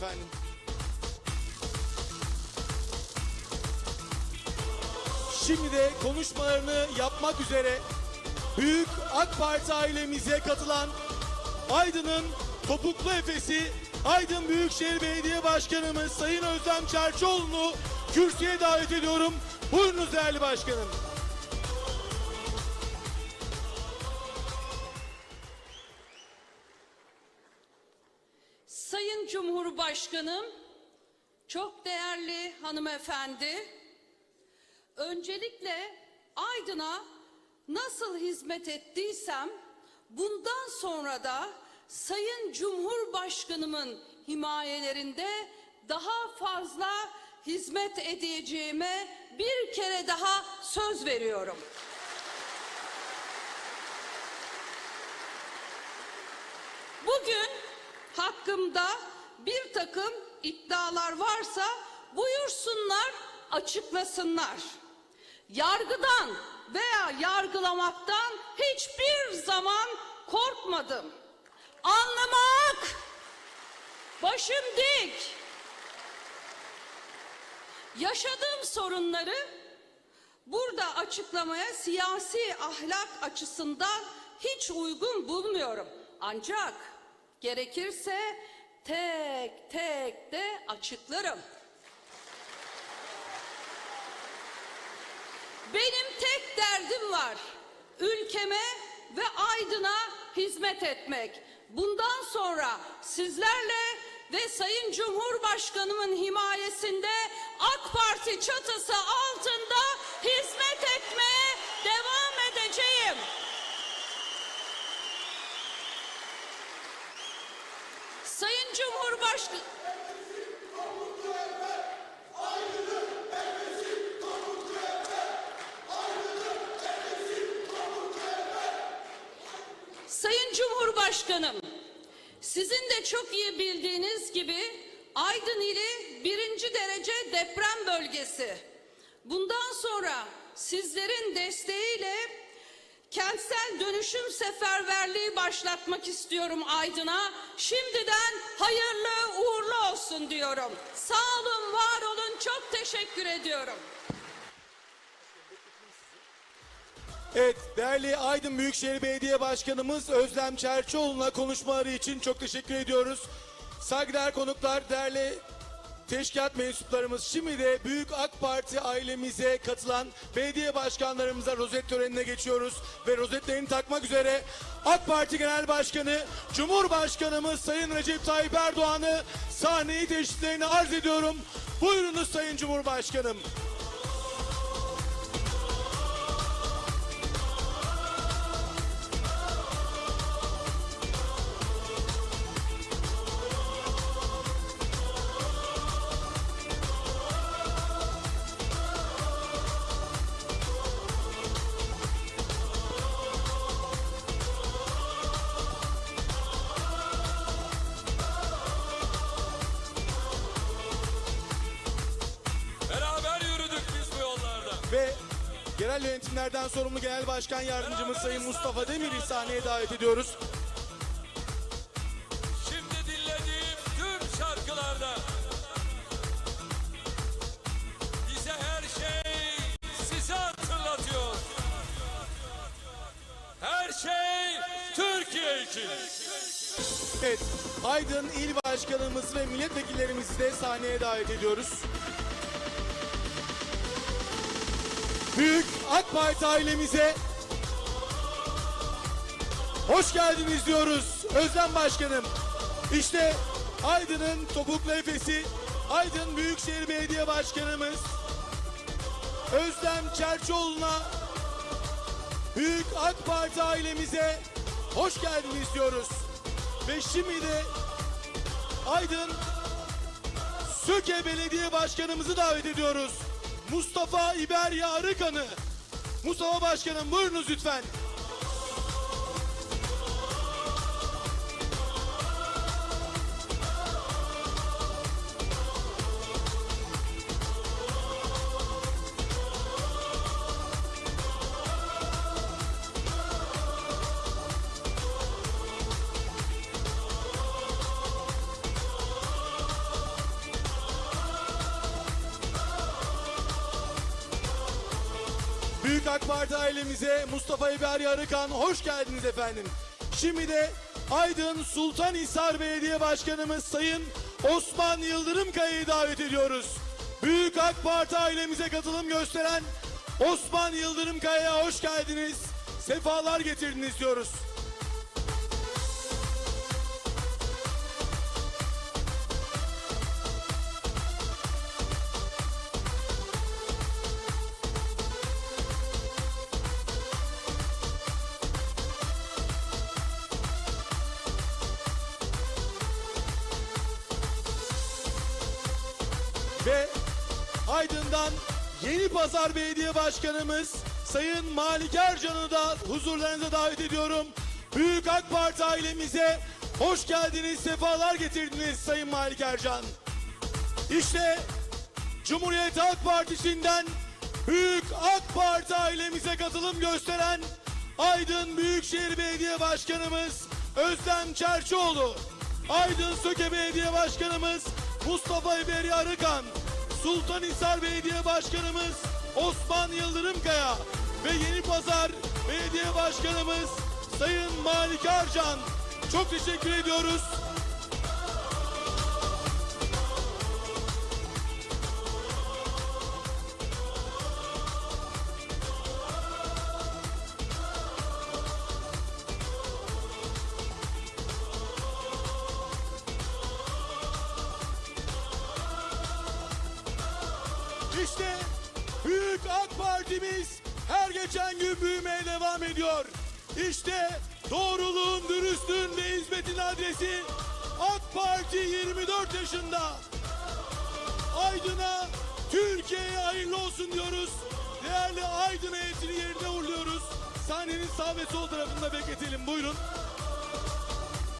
efendim. Şimdi de konuşmalarını yapmak üzere Büyük AK Parti ailemize katılan Aydın'ın topuklu efesi Aydın Büyükşehir Belediye Başkanımız Sayın Özlem Çerçoğlu'nu kürsüye davet ediyorum. Buyurunuz değerli başkanım. Sayın Cumhurbaşkanım, çok değerli hanımefendi, öncelikle Aydın'a nasıl hizmet ettiysem, bundan sonra da Sayın Cumhurbaşkanımın himayelerinde daha fazla hizmet edeceğime bir kere daha söz veriyorum. Bugün hakkımda bir takım iddialar varsa buyursunlar, açıklasınlar. Yargıdan veya yargılamaktan hiçbir zaman korkmadım. Anlamak, başım dik. Yaşadığım sorunları burada açıklamaya siyasi ahlak açısından hiç uygun bulmuyorum. Ancak gerekirse tek tek de açıklarım. Benim tek derdim var. Ülkeme ve Aydın'a hizmet etmek. Bundan sonra sizlerle ve Sayın Cumhurbaşkanımın himayesinde AK Parti çatısı altında hizmet etmeye devam edeceğim. Sayın Cumhurbaşkanı Sayın Cumhurbaşkanım, sizin de çok iyi bildiğiniz gibi Aydın ili birinci derece deprem bölgesi. Bundan sonra sizlerin desteğiyle kentsel dönüşüm seferberliği başlatmak istiyorum Aydın'a. Şimdiden hayırlı uğurlu olsun diyorum. Sağ olun, var olun. Çok teşekkür ediyorum. Evet, değerli Aydın Büyükşehir Belediye Başkanımız Özlem Çerçoğlu'na konuşmaları için çok teşekkür ediyoruz. Saygıdeğer konuklar, değerli teşkilat mensuplarımız şimdi de Büyük AK Parti ailemize katılan belediye başkanlarımıza rozet törenine geçiyoruz ve rozetlerini takmak üzere AK Parti Genel Başkanı Cumhurbaşkanımız Sayın Recep Tayyip Erdoğan'ı sahneyi teşhislerini arz ediyorum. Buyurunuz Sayın Cumhurbaşkanım. Genel yönetimlerden sorumlu Genel Başkan Yardımcımız Sayın Mustafa Demir'i sahneye davet ediyoruz. Şimdi dinlediğim tüm şarkılarda bize her şey size hatırlatıyor. Her şey Türkiye için. Evet, Aydın İl Başkanımız ve milletvekillerimizi de sahneye davet ediyoruz. Büyük AK Parti ailemize hoş geldiniz diyoruz Özlem Başkanım. İşte Aydın'ın topuklu efesi, Aydın Büyükşehir Belediye Başkanımız Özlem Çerçoğlu'na Büyük AK Parti ailemize hoş geldiniz diyoruz. Ve şimdi de Aydın Söke Belediye Başkanımızı davet ediyoruz. Mustafa İberya Arıkan'ı. Mustafa Başkanım buyurunuz lütfen. Büyük AK Parti ailemize Mustafa İbari Arıkan hoş geldiniz efendim. Şimdi de Aydın Sultanhisar Belediye Başkanımız Sayın Osman Yıldırım Kaya'yı davet ediyoruz. Büyük AK Parti ailemize katılım gösteren Osman Yıldırım Kaya'ya hoş geldiniz. Sefalar getirdiniz diyoruz. Ve Aydın'dan Yeni Pazar Belediye Başkanımız Sayın Malik Ercan'ı da huzurlarınıza davet ediyorum. Büyük AK Parti ailemize hoş geldiniz, sefalar getirdiniz Sayın Malik Ercan. İşte Cumhuriyet Halk Partisi'nden Büyük AK Parti ailemize katılım gösteren Aydın Büyükşehir Belediye Başkanımız Özlem Çerçioğlu, Aydın Söke Belediye Başkanımız Mustafa İberi Arıkan, Sultanhisar Belediye Başkanımız Osman Yıldırımkaya ve Yeni Pazar Belediye Başkanımız Sayın Malik Arcan. Çok teşekkür ediyoruz. İşte Büyük AK Partimiz her geçen gün büyümeye devam ediyor. İşte doğruluğun, dürüstlüğün ve hizmetin adresi AK Parti 24 yaşında. Aydın'a, Türkiye'ye hayırlı olsun diyoruz. Değerli Aydın heyetini yerine uğurluyoruz. Sahnenin sağ ve sol tarafında bekletelim. Buyurun.